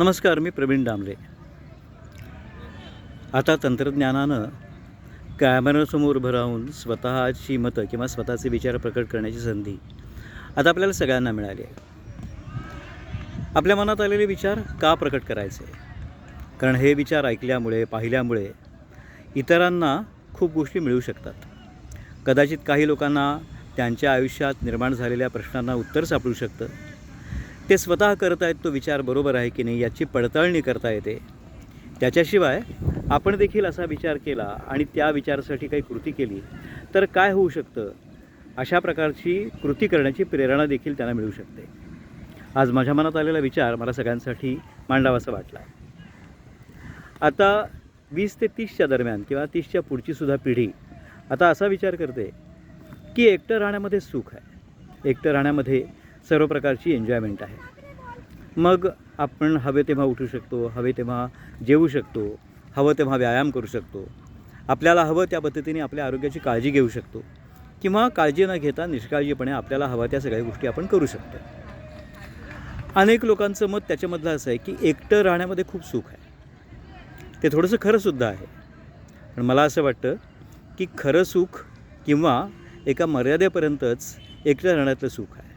नमस्कार मी प्रवीण डांबरे. आता तंत्रज्ञानानं कॅमेऱ्यासमोर उभं राहून स्वतःची मतं किंवा स्वतःचे विचार प्रकट करण्याची संधी आता आपल्याला सगळ्यांना मिळाली आहे. आपल्या मनात आलेले विचार का प्रकट करायचे? कारण हे विचार ऐकल्यामुळे पाहिल्यामुळे इतरांना खूप गोष्टी मिळू शकतात. कदाचित काही लोकांना त्यांच्या आयुष्यात निर्माण झालेल्या प्रश्नांना उत्तर सापडू शकतं. ते स्वतः करत आहेत तो विचार बरोबर आहे की नाही याची पडताळणी करता येते. त्याच्याशिवाय आपण देखील असा विचार केला आणि त्या विचारासाठी काही कृती केली तर काय होऊ शकतं? अशा प्रकारची कृती करण्याची प्रेरणा देखील त्यांना मिळू शकते. आज माझ्या मनात आलेला विचार मला सगळ्यांसाठी मांडावासा वाटला. आता वीस ते तीसच्या दरम्यान किंवा तीसच्या पुढचीसुद्धा पिढी आता असा विचार करते की एकटं राहण्यामध्ये सुख आहे. एकटं राहण्यामध्ये सर्व प्रकारची एन्जॉयमेंट आहे. मग आपण हवे तेव्हा उठू शकतो हवे तेव्हा जेवू शकतो हवं तेव्हा व्यायाम करू शकतो. आपल्याला हवं त्या पद्धतीने आपल्या आरोग्याची काळजी घेऊ शकतो किंवा काळजी न घेता निष्काळजीपणे आपल्याला हव्या त्या सगळ्या गोष्टी आपण करू शकतो. अनेक लोकांचं मत त्याच्यामधलं असं आहे की एकटं राहण्यामध्ये खूप सुख आहे. ते थोडंसं खरंसुद्धा आहे. पण मला असं वाटतं की खरं सुख किंवा एका मर्यादेपर्यंतच एकटं राहण्यातलं सुख आहे.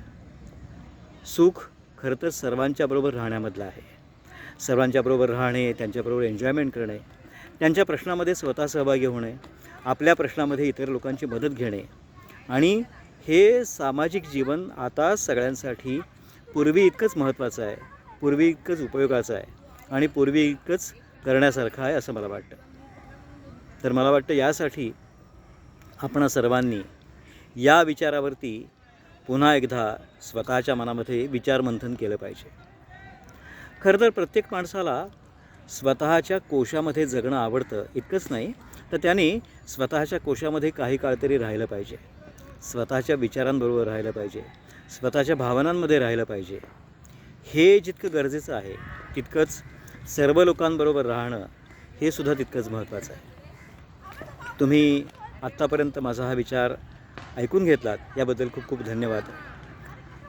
सुख खरं तर सर्वांच्या बरोबर राहण्यामधलं आहे. सर्वांच्या बरोबर राहणे त्यांच्याबरोबर एन्जॉयमेंट करणे त्यांच्या प्रश्नामध्ये स्वतः सहभागी होणे आपल्या प्रश्नामध्ये इतर लोकांची मदत घेणे आणि हे सामाजिक जीवन आता सगळ्यांसाठी पूर्वी इतकंच महत्त्वाचं आहे पूर्वी इतकंच उपयोगाचं आहे आणि पूर्वी इतकंच करण्यासारखं आहे असं मला वाटतं. तर मला वाटतं यासाठी आपण सर्वांनी या विचारावरती पुन्हा एकदा स्वतःच्या मनामध्ये विचारमंथन केलं पाहिजे. खरं तर प्रत्येक माणसाला स्वतःच्या कोशामध्ये जगणं आवडतं इतकंच नाही तर त्याने स्वतःच्या कोशामध्ये काही काळ तरी राहिलं पाहिजे. स्वतःच्या विचारांबरोबर राहिलं पाहिजे. स्वतःच्या भावनांमध्ये राहिलं पाहिजे. हे जितकं गरजेचं आहे तितकंच सर्व लोकांबरोबर राहणं हे सुद्धा तितकंच महत्त्वाचं आहे. तुम्ही आत्तापर्यंत माझा हा विचार ऐकून घेतलात याबद्दल खूप खूप धन्यवाद.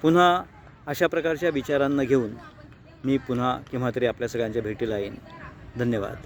पुन्हा अशा प्रकारच्या विचारांना घेऊन मी पुन्हा केव्हा तरी आपल्या सगळ्यांच्या भेटीला येईन. धन्यवाद.